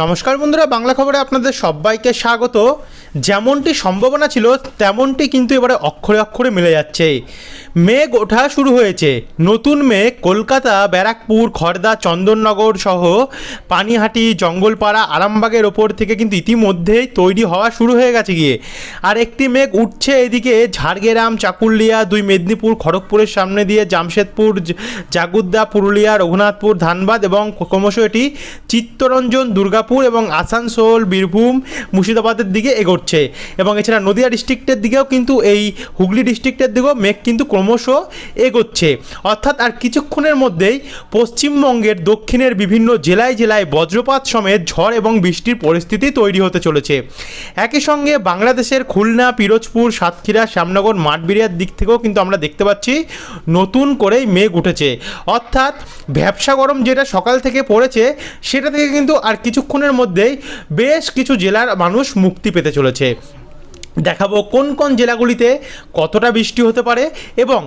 নমস্কার বন্ধুরা, বাংলা খবরে আপনাদের সবাইকে স্বাগত। যেমনটি সম্ভাবনা ছিল, তেমনটি কিন্তু এবারে অক্ষরে অক্ষরে মিলে যাচ্ছে। মেঘ ওঠা শুরু হয়েছে। নতুন মেঘ কলকাতা, ব্যারাকপুর খড়দা চন্দননগর সহ পানিহাটি, জঙ্গলপাড়া, আরামবাগের ওপর থেকে কিন্তু ইতিমধ্যেই তৈরি হওয়া শুরু হয়ে গেছে গিয়ে। আর একটি মেঘ উঠছে এদিকে ঝাড়গ্রাম, চাকুলিয়া, দুই মেদিনীপুর, খড়গপুরের সামনে দিয়ে জামশেদপুর জাগুদ্দা, পুরুলিয়া, রঘুনাথপুর, ধানবাদ এবং ক্রমশ এটি চিত্তরঞ্জন দুর্গাপুর এবং আসানসোল, বীরভূম, মুর্শিদাবাদের দিকে এগোচ্ছে। এবং এছাড়া নদিয়া ডিস্ট্রিক্টের দিকেও কিন্তু এই হুগলি ডিস্ট্রিক্টের দিকেও মেঘ কিন্তু ক্রমশ এগোচ্ছে। অর্থাৎ আর কিছুক্ষণের মধ্যেই পশ্চিমবঙ্গের দক্ষিণের বিভিন্ন জেলায় জেলায় বজ্রপাত সমেত ঝড় এবং বৃষ্টির পরিস্থিতি তৈরি হতে চলেছে। একই সঙ্গে বাংলাদেশের খুলনা, পিরোজপুর, সাতক্ষীরা, শ্যামনগর মাঠবিরিয়ার দিক থেকেও কিন্তু আমরা দেখতে পাচ্ছি নতুন করেই মেঘ উঠেছে। অর্থাৎ ব্যবসা গরম যেটা সকাল থেকে পড়েছে, সেটা থেকে কিন্তু আর কিছুক্ষণের মধ্যেই বেশ কিছু জেলার মানুষ মুক্তি পেতে চলেছে। দেখাবো কোন কোন জেলাগুলিতে কতটা বৃষ্টি হতে পারে এবং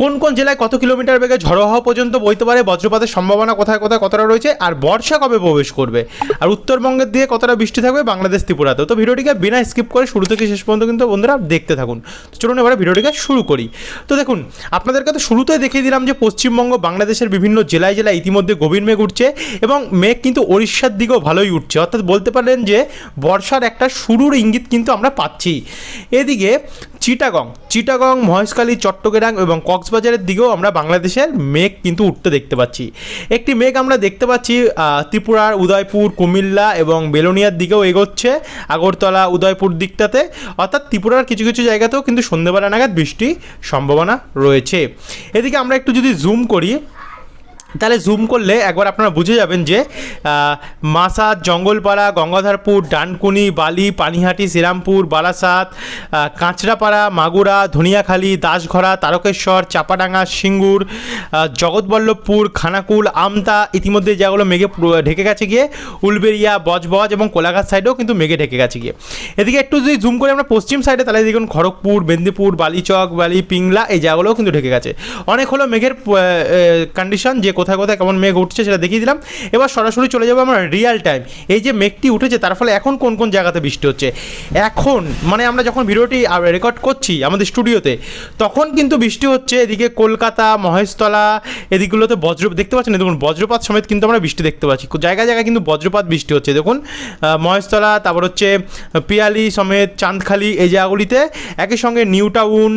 কোন কোন জেলায় কত কিলোমিটার বেগে ঝড়ো হওয়া পর্যন্ত বইতে পারে? বজ্রপাতের সম্ভাবনা কোথায় কোথায়, কতটা রয়েছে? আর বর্ষা কবে প্রবেশ করবে? আর উত্তরবঙ্গের দিকে কতটা বৃষ্টি থাকবে? বাংলাদেশ ত্রিপুরাতেও। তো ভিডিওটিকে বিনা স্কিপ করে শুরু থেকে শেষ পর্যন্ত কিন্তু বন্ধুরা দেখতে থাকুন। তো চলুন এবারে ভিডিওটিকে শুরু করি। তো দেখুন, আপনাদেরকে তো শুরুতেই দেখিয়ে দিলাম যে পশ্চিমবঙ্গ, বাংলাদেশের বিভিন্ন জেলায় জেলায় ইতিমধ্যে গভীর মেঘ উঠছে এবং মেঘ কিন্তু ওড়িশার দিকেও ভালোই উঠছে। অর্থাৎ বলতে পারেন যে বর্ষার একটা শুরুর ইঙ্গিত কিন্তু আমরা পাচ্ছি। এদিকে চিটাগং। চিটাগং, মহেশখালী, চট্টগ্রাম এবং কক্সবাজারের দিকেও আমরা বাংলাদেশের মেঘ কিন্তু উঠতে দেখতে পাচ্ছি। একটি মেঘ আমরা দেখতে পাচ্ছি ত্রিপুরার উদয়পুর, কুমিল্লা এবং বেলোনিয়ার দিকেও এগোচ্ছে, আগরতলা, উদয়পুর দিকটাতে। অর্থাৎ ত্রিপুরার কিছু কিছু জায়গাতেও কিন্তু সন্ধ্যেবেলা নাগাদ বৃষ্টি সম্ভাবনা রয়েছে। এদিকে আমরা একটু যদি জুম করি তাহলে জুম করলে একবার আপনারা বুঝে যাবেন যে মাসাদ জঙ্গলপাড়া, গঙ্গাধরপুর, ডানকুনি, বালি, পানিহাটি, শ্রীরামপুর, বারাসাত কাঁচরাপাড়া, মাগুরা, ধনিয়াখালী, দাসঘরা, তারকেশ্বর, চাপাডাঙ্গা, সিঙ্গুর জগৎবল্লভপুর, খানাকুল, আমতা ইতিমধ্যে যেগুলো মেঘে ঢেকে গেছে গিয়ে উলবেরিয়া বজবজ এবং কোলাঘাট সাইডেও কিন্তু মেঘে ঢেকে গেছে গিয়ে। এদিকে একটু যদি জুম করে আমরা পশ্চিম সাইডে তাহলে দেখুন খড়গপুর মেদিনীপুর বালিচক, বালি, পিংলা, এই জায়গাগুলোও কিন্তু ঢেকে গেছে। অনেক হলো মেঘের কন্ডিশন যে কোথায় কোথায় কেমন মেঘ উঠছে সেটা দেখিয়ে দিলাম। এবার সরাসরি চলে যাব আমরা রিয়াল টাইম এই যে মেঘটি উঠেছে, তার ফলে এখন কোন কোন জায়গাতে বৃষ্টি হচ্ছে? এখন মানে আমরা যখন ভিডিওটি রেকর্ড করছি আমাদের স্টুডিওতে তখন কিন্তু বৃষ্টি হচ্ছে। এদিকে কলকাতা, মহেশতলা, এদিকগুলোতে বজ্র দেখতে পাচ্ছেন? দেখুন, বজ্রপাত সমেত কিন্তু আমরা বৃষ্টি দেখতে পাচ্ছি। জায়গায় জায়গায় কিন্তু বজ্রপাত বৃষ্টি হচ্ছে। দেখুন মহেশতলা, তারপর হচ্ছে পিয়ালি সমেত চাঁদখালি এই জায়গাগুলিতে একই সঙ্গে নিউ টাউন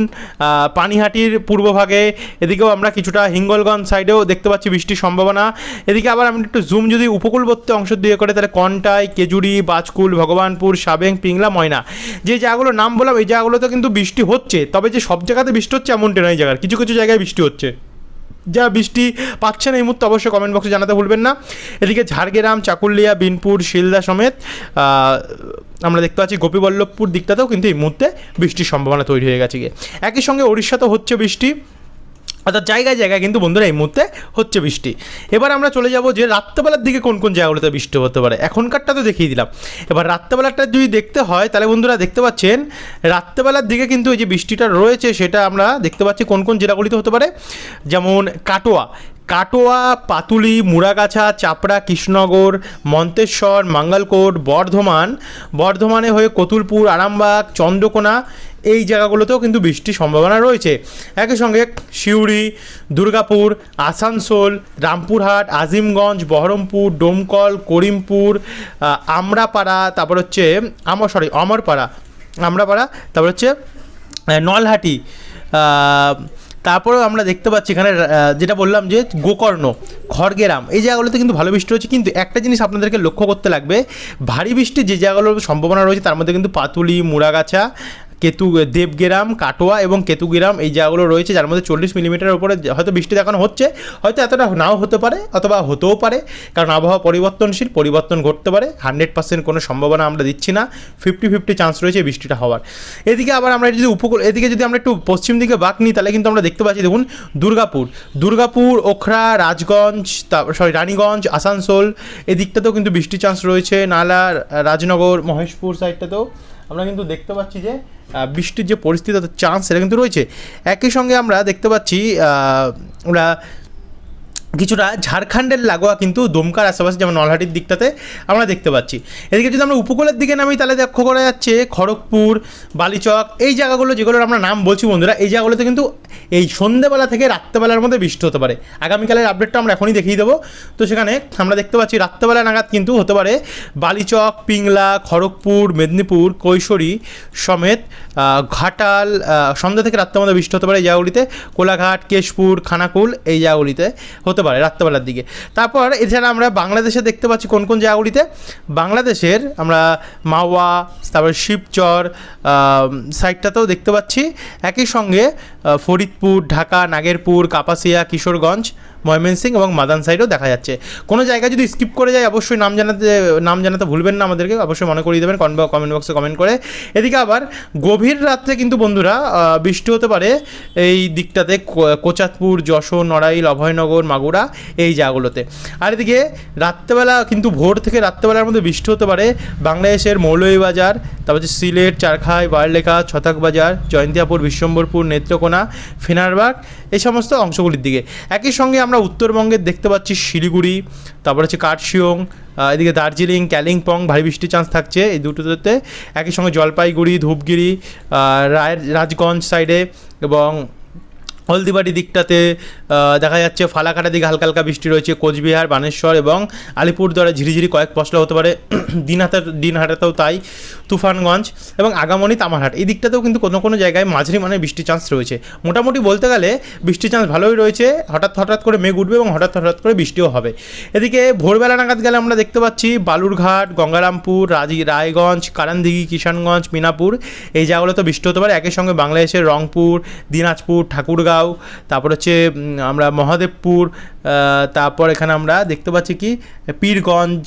পানিহাটির পূর্বভাগে এদিকেও আমরা কিছুটা হিঙ্গলগঞ্জ সাইডেও দেখতে পাচ্ছি বৃষ্টির সম্ভাবনা। এদিকে আবার আমি একটু জুম যদি উপকূলবর্তী অংশ দিয়ে করে, তাহলে কন্টাই, কেজুরি, বাজকুল, ভগবানপুর, সাবেং, পিংলা, ময়না। যে জায়গাগুলোর নাম বললাম, এই জায়গাগুলোতে কিন্তু বৃষ্টি হচ্ছে। তবে যে সব জায়গাতে বৃষ্টি হচ্ছে, এমনটা নয় জায়গার। কিছু কিছু জায়গায় বৃষ্টি হচ্ছে। যা বৃষ্টি পাচ্ছেন এই মুহূর্তে অবশ্যই কমেন্ট বক্সে জানাতে ভুলবেন না। এদিকে ঝাড়গ্রাম, চাকুলিয়া, বিনপুর, শিলদা সমেত আমরা দেখতে পাচ্ছি গোপীবল্লভপুর দিকটাতেও কিন্তু এই মুহূর্তে বৃষ্টির সম্ভাবনা তৈরি হয়ে গেছে গিয়ে। একই সঙ্গে উড়িষ্যাতেও হচ্ছে বৃষ্টি। অর্থাৎ জায়গায় জায়গায় কিন্তু বন্ধুরা এই মুহূর্তে হচ্ছে বৃষ্টি। এবার আমরা চলে যাব যে রাত্রেবেলার দিকে কোন কোন জায়গাগুলোতে বৃষ্টি হতে পারে। এখনকারটা তো দেখিয়ে দিলাম। এবার রাত্রেবেলাটা যদি দেখতে হয়, তাহলে বন্ধুরা দেখতে পাচ্ছেন, রাত্রেবেলার দিকে কিন্তু এই যে বৃষ্টিটা রয়েছে, সেটা আমরা দেখতে পাচ্ছি কোন কোন জেলাগুলিতে হতে পারে। যেমন কাটোয়া। কাটোয়া, পাতুলি, মুড়াগাছা, চাপড়া, কৃষ্ণনগর, মন্তেশ্বর, মাঙ্গালকোট, বর্ধমান। বর্ধমানে হয়ে কতুলপুর, আরামবাগ, চন্দ্রকোনা এই জায়গাগুলোতেও কিন্তু বৃষ্টির সম্ভাবনা রয়েছে। একই সঙ্গে সিউড়ি, দুর্গাপুর, আসানসোল, রামপুরহাট, আজিমগঞ্জ, বহরমপুর, ডোমকল, করিমপুর আমরাপাড়া, তারপর হচ্ছে আমর সরি অমরপাড়া, আমরাপাড়া, তারপর হচ্ছে নলহাটি তারপরেও আমরা দেখতে পাচ্ছি এখানে যেটা বললাম যে গোকর্ণ, খড়গেরাম, এই জায়গাগুলোতে কিন্তু ভালো বৃষ্টি হচ্ছে। কিন্তু একটা জিনিস আপনাদেরকে লক্ষ্য করতে লাগবে, ভারী বৃষ্টির যে জায়গাগুলোর সম্ভাবনা রয়েছে, তার মধ্যে কিন্তু পাতুলি, মুড়াগাছা কেতু দেবগেরাম কাটোয়া এবং কেতুগেরাম এই জায়গাগুলো রয়েছে, যার মধ্যে চল্লিশ মিলিমিটারের উপরে হয়তো বৃষ্টি দেখানো হচ্ছে, হয়তো এতটা নাও হতে পারে অথবা হতেও পারে, কারণ আবহাওয়া পরিবর্তনশীল, পরিবর্তন ঘটতে পারে, হান্ড্রেড পার্সেন্ট কোনো সম্ভাবনা আমরা দিচ্ছি না, ফিফটি ফিফটি চান্স রয়েছে বৃষ্টিটা হওয়ার। এদিকে আবার আমরা যদি উপকূল, এদিকে যদি আমরা একটু পশ্চিম দিকে বাঁক নিই, তাহলে কিন্তু আমরা দেখতে পাচ্ছি, দেখুন, দুর্গাপুর দুর্গাপুর, ওখরা, রাজগঞ্জ তারপর সরি রানীগঞ্জ, আসানসোল, এদিকটাতেও কিন্তু বৃষ্টির চান্স রয়েছে, নালা, রাজনগর, মহেশপুর সাইডটাতেও আমরা কিন্তু দেখতে পাচ্ছি যে বৃষ্টির যে পরিস্থিতি চান্স সেটা কিন্তু রয়েছে। একই সঙ্গে আমরা দেখতে পাচ্ছি আমরা কিছুটা ঝাড়খণ্ডের লাগোয়া কিন্তু দমকার আশেপাশে যেমন নলহাটির দিকটাতে আমরা দেখতে পাচ্ছি। এদিকে যদি আমরা উপকূলের দিকে নামি, তাহলে লক্ষ্য করা যাচ্ছে খড়গপুর, বালিচক, এই জায়গাগুলো যেগুলোর আমরা নাম বলছি বন্ধুরা, এই জায়গাগুলোতে কিন্তু এই সন্ধ্যেবেলা থেকে রাত্রেবেলার মধ্যে বৃষ্টি হতে পারে। আগামীকালের আপডেটটা আমরা এখনই দেখিয়ে দেবো। তো সেখানে আমরা দেখতে পাচ্ছি রাত্রেবেলা নাগাদ কিন্তু হতে পারে বালিচক, পিংলা, খড়গপুর, মেদিনীপুর, কৈশোরী সমেত ঘাটাল সন্ধ্যা থেকে রাত্রের মধ্যে বৃষ্টি হতে পারে এই জায়গাগুলিতে। কোলাঘাট, কেশপুর, খানাকুল এই জায়গাগুলিতে হতে পারে রাত্রেবেলার দিকে। তারপর এছাড়া আমরা বাংলাদেশে দেখতে পাচ্ছি কোন কোন জায়গাগুলিতে? বাংলাদেশের আমরা মাওয়া, তারপর শিবচর সাইডটাতেও দেখতে পাচ্ছি। একই সঙ্গে ফরিদপুর, ঢাকা, নাগেরপুর, কাপাসিয়া, কিশোরগঞ্জ ময়মনসিংহ এবং মাদান সাইডও দেখা যাচ্ছে। কোনো জায়গায় যদি স্কিপ করে যায়, অবশ্যই নাম জানাতে নাম জানাতে ভুলবেন না আমাদেরকে, অবশ্যই মনে করিয়ে দেবেন কমেন্ট বক্সে কমেন্ট করে। এদিকে আবার গভীর রাত্রে কিন্তু বন্ধুরা বৃষ্টি হতে পারে। এই দিকটাতে কোচাতপুর যশোর, নড়াইল, অভয়নগর, মাগুরা, এই জায়গাগুলোতে। আর এদিকে রাত্রেবেলা কিন্তু ভোর থেকে রাত্রেবেলার মধ্যে বৃষ্টি হতে পারে। বাংলাদেশের মৌলভীবাজার তারপর হচ্ছে সিলেট, চারখাই, বারলেখা ছতাক বাজার, জয়ন্তিয়াপুর, বিশ্বম্বরপুর, নেত্রকোনা, ফিনারবাগ, এই সমস্ত অংশগুলির দিকে। একই সঙ্গে আমরা উত্তরবঙ্গে দেখতে পাচ্ছি শিলিগুড়ি, তারপর হচ্ছে কার্শিয়ং এদিকে দার্জিলিং কালিম্পং ভারী বৃষ্টির চান্স থাকছে। এই দুটোতে একই সঙ্গে জলপাইগুড়ি, ধূপগিরি রায়, রাজগঞ্জ সাইডে এবং হলদিবাড়ি দিকটাতে দেখা যাচ্ছে ফালাকাটা দিকে হালকা হালকা বৃষ্টি রয়েছে, কোচবিহার, বানেশ্বর এবং আলিপুরদুয়ারে ঝিরিঝিরি কয়েক পশলা হতে পারে। দিনহাটার, দিনহাটাতেও তাই, তুফানগঞ্জ এবং আগামনী তামারহাট। এই দিকটাতেও কিন্তু কোনো কোনো জায়গায় মাঝারি মানে বৃষ্টির চান্স রয়েছে। মোটামুটি বলতে গেলে বৃষ্টির চান্স ভালোই রয়েছে। হঠাৎ হঠাৎ করে মেঘ উঠবে এবং হঠাৎ হঠাৎ করে বৃষ্টিও হবে। এদিকে ভোরবেলা নাগাদ গেলে আমরা দেখতে পাচ্ছি বালুরঘাট, গঙ্গারামপুর, রাজি, রায়গঞ্জ কারানদিঘি কিষানগঞ্জ, মিনাপুর। এই জায়গাগুলোতে বৃষ্টি হতে পারে। একই সঙ্গে বাংলাদেশের রংপুর, দিনাজপুর, ঠাকুরগাঁও তারপর হচ্ছে আমরা মহাদেবপুর তারপর এখানে আমরা দেখতে পাচ্ছি কি? পীরগঞ্জ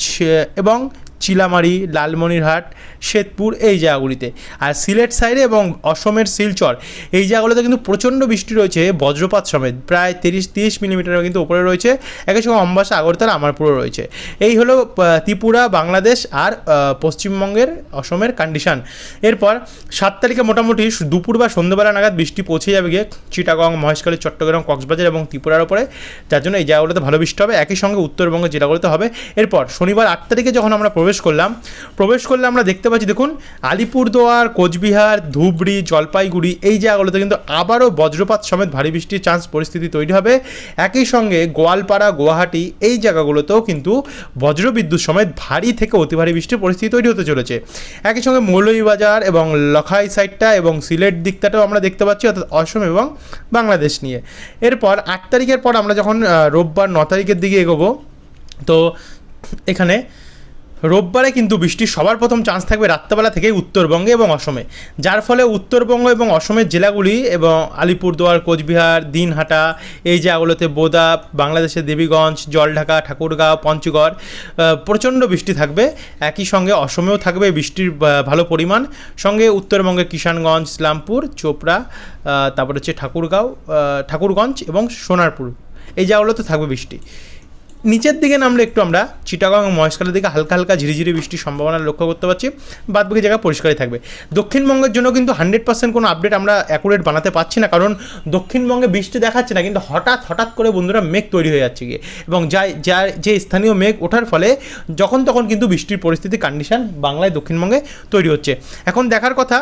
এবং চিলামারি, লালমনিরহাট, শ্বেতপুর এই জায়গাগুলিতে। আর সিলেট সাইডে এবং অসমের শিলচর, এই জায়গাগুলোতে কিন্তু প্রচণ্ড বৃষ্টি রয়েছে বজ্রপাত সমেত। প্রায় তিরিশ তিরিশ মিলিমিটার কিন্তু উপরে রয়েছে। একই সঙ্গে অম্বাসা, আগরতলা, আমারপুরও রয়েছে। এই হলো ত্রিপুরা, বাংলাদেশ আর পশ্চিমবঙ্গের, অসমের কন্ডিশন এরপর সাত তারিখে মোটামুটি দুপুর বা সন্ধ্যেবেলা নাগাদ বৃষ্টি পৌঁছে যাবে গিয়ে চিটাগং, মহেশখালী, চট্টগ্রাম, কক্সবাজার এবং ত্রিপুরার উপরে। যার জন্য এই জায়গাগুলোতে ভালো বৃষ্টি হবে। একই সঙ্গে উত্তরবঙ্গের জেলাগুলোতে হবে। এরপর শনিবার আট তারিখে যখন আমরা প্রবেশ করলাম। প্রবেশ করলে আমরা দেখতে পাচ্ছি, দেখুন, আলিপুরদুয়ার, কোচবিহার, ধুবড়ি, জলপাইগুড়ি, এই জায়গাগুলোতে কিন্তু আবারও বজ্রপাত সমেত ভারী বৃষ্টির চান্স পরিস্থিতি তৈরি হবে। একই সঙ্গে গোয়ালপাড়া, গুয়াহাটি, এই জায়গাগুলোতেও কিন্তু বজ্রবিদ্যুৎ সমেত ভারী থেকে অতি ভারী বৃষ্টির পরিস্থিতি তৈরি হতে চলেছে। একই সঙ্গে মৌলভীবাজার এবং লখাই সাইডটা এবং সিলেট দিকটাটাও আমরা দেখতে পাচ্ছি, অর্থাৎ অসম এবং বাংলাদেশ নিয়ে। এরপর আট তারিখের পর আমরা যখন রোববার ন তারিখের দিকে এগোবো, তো এখানে রোববারে কিন্তু বৃষ্টির সবার প্রথম চান্স থাকবে রাত্রেবেলা থেকেই উত্তরবঙ্গে এবং অসমে। যার ফলে উত্তরবঙ্গ এবং অসমের জেলাগুলি এবং আলিপুরদুয়ার, কোচবিহার, দিনহাটা, এই জায়গাগুলোতে বোদা, বাংলাদেশের দেবীগঞ্জ, জলঢাকা, ঠাকুরগাঁও, পঞ্চগড় প্রচণ্ড বৃষ্টি থাকবে। একই সঙ্গে অসমেও থাকবে বৃষ্টির ভালো পরিমাণ। সঙ্গে উত্তরবঙ্গে কিষানগঞ্জ, ইসলামপুর, চোপড়া তারপর হচ্ছে ঠাকুরগাঁও ঠাকুরগঞ্জ এবং সোনারপুর। এই জায়গাগুলোতে থাকবে বৃষ্টি। নিচের দিকে নামলে একটু আমরা চিটাগাং এবং মহেশখালের দিকে হালকা হালকা ঝিরিঝিরি বৃষ্টির সম্ভাবনা লক্ষ্য করতে পারছি। বাদ বাকি জায়গা পরিষ্কারই থাকবে। দক্ষিণবঙ্গের জন্য কিন্তু হান্ড্রেড পার্সেন্ট কোনো আপডেট আমরা অ্যাকুরেট বানাতে পারছি না, কারণ দক্ষিণবঙ্গে বৃষ্টি দেখাচ্ছে না, কিন্তু হঠাৎ হঠাৎ করে বন্ধুরা মেঘ তৈরি হয়ে যাচ্ছে গিয়ে এবং যাই, যার, যে স্থানীয় মেঘ ওঠার ফলে যখন তখন কিন্তু বৃষ্টির পরিস্থিতি কন্ডিশন বাংলায় দক্ষিণবঙ্গে তৈরি হচ্ছে। এখন দেখার কথা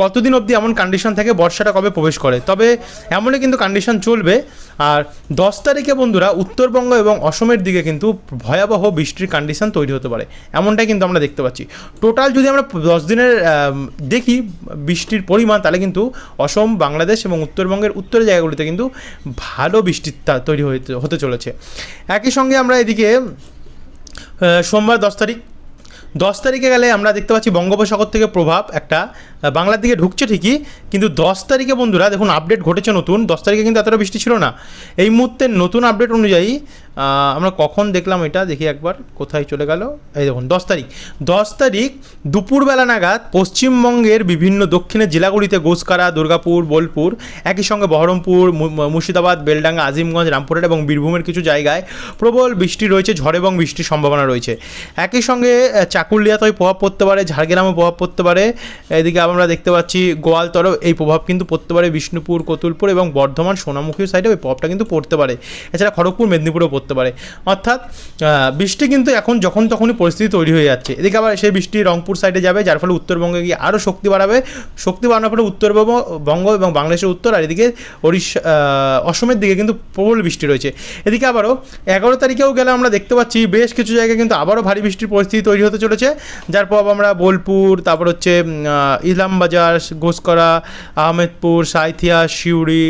কতদিন অবধি এমন কন্ডিশন থাকে বর্ষাটা কবে প্রবেশ করে? তবে এমনই কিন্তু কন্ডিশন চলবে। আর দশ তারিখে বন্ধুরা উত্তরবঙ্গ এবং অসমের দিকে কিন্তু ভয়াবহ বৃষ্টির কন্ডিশন তৈরি হতে পারে। এমনটাই কিন্তু আমরা দেখতে পাচ্ছি। টোটাল যদি আমরা দশ দিনের দেখি বৃষ্টির পরিমাণ, তাহলে কিন্তু অসম, বাংলাদেশ এবং উত্তরবঙ্গের উত্তরের জায়গাগুলিতে কিন্তু ভালো বৃষ্টির তৈরি হতে চলেছে। একই সঙ্গে আমরা এদিকে সোমবার দশ তারিখ। দশ তারিখে গেলে আমরা দেখতে পাচ্ছি বঙ্গোপসাগর থেকে প্রভাব একটা বাংলার দিকে ঢুকছে ঠিকই কিন্তু দশ তারিখে বন্ধুরা দেখুন আপডেট ঘটেছে নতুন দশ তারিখে কিন্তু এতটা বৃষ্টি ছিল না। এই মুহূর্তে নতুন আপডেট অনুযায়ী আমরা কখন দেখলাম এটা দেখি একবার কোথায় চলে গেল। এই দেখুন দশ তারিখ। দশ তারিখ দুপুরবেলা নাগাদ পশ্চিমবঙ্গের বিভিন্ন দক্ষিণের জেলাগুলিতে গোসকারা দুর্গাপুর বোলপুর একই সঙ্গে বহরমপুর মুর্শিদাবাদ বেলডাঙ্গা আজিমগঞ্জ রামপুরহাট এবং বীরভূমের কিছু জায়গায় প্রবল বৃষ্টি রয়েছে ঝড় এবং বৃষ্টির সম্ভাবনা রয়েছে। একই সঙ্গে আহ, চাকুলিয়াতেও প্রভাব পড়তে পারে ঝাড়গ্রামে প্রভাব পড়তে পারে এদিকে আমরা দেখতে পাচ্ছি গোয়ালতরও এই প্রভাব কিন্তু পড়তে পারে বিষ্ণুপুর, কতুলপুর এবং বর্ধমান সোনামুখী সাইডে ওই প্রভাবটা কিন্তু পড়তে পারে। এছাড়া খড়গপুর, মেদিনীপুরেও পড়তে পারে। অর্থাৎ বৃষ্টি কিন্তু এখন যখন তখনই পরিস্থিতি তৈরি হয়ে যাচ্ছে। এদিকে আবার সেই বৃষ্টি রংপুর সাইডে যাবে, যার ফলে উত্তরবঙ্গে গিয়ে আরও শক্তি বাড়াবে। শক্তি বাড়ানোর ফলে উত্তরবঙ্গ বঙ্গ এবং বাংলাদেশের উত্তর আর এদিকে ওড়িশা অসমের দিকে কিন্তু প্রবল বৃষ্টি রয়েছে। এদিকে আবারও এগারো তারিখেও গেলে আমরা দেখতে পাচ্ছি বেশ কিছু জায়গায় কিন্তু আবারও ভারী বৃষ্টির পরিস্থিতি তৈরি হতে চলেছে। যার প্রভাব আমরা বোলপুর, তারপর হচ্ছে ইসলামবাজার ঘোষকরা, আহমেদপুর, সাঁইথিয়া, সিউড়ি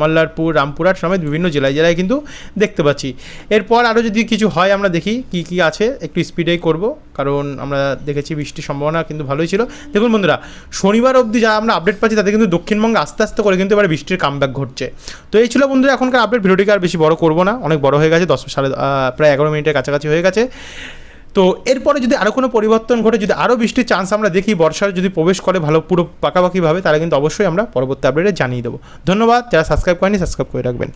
মল্লারপুর, রামপুরহাট সমেত বিভিন্ন জেলায় জেলায় কিন্তু দেখতে পাচ্ছি। এরপর আরও যদি কিছু হয় আমরা দেখি কি কি আছে, একটু স্পিডেই করব, কারণ আমরা দেখেছি বৃষ্টির সম্ভাবনা কিন্তু ভালোই ছিল। দেখুন বন্ধুরা, শনিবার অবধি যা আমরা আপডেট পাচ্ছি তাতে কিন্তু দক্ষিণবঙ্গে আস্তে আস্তে করে কিন্তু এবার বৃষ্টির কামব্যাক ঘটছে। তো এই ছিল বন্ধুরা, এখনকার আপডেট ভিডিওটিকে আর বেশি বড় করব না, অনেক বড় হয়ে গেছে, দশ সাড়ে প্রায় এগারো মিনিটের কাছাকাছি হয়ে গেছে। তো এরপরে যদি আরও কোনো পরিবর্তন ঘটে, যদি আরও বৃষ্টির চান্স আমরা দেখি, বর্ষার যদি প্রবেশ করে ভালো, পুরো পাকাপাকিভাবে, তাহলে কিন্তু অবশ্যই আমরা পরবর্তী আপডেটে জানিয়ে দেবো। ধন্যবাদ, যারা সাবস্ক্রাইব করেনি সাবস্ক্রাইব করে রাখবেন।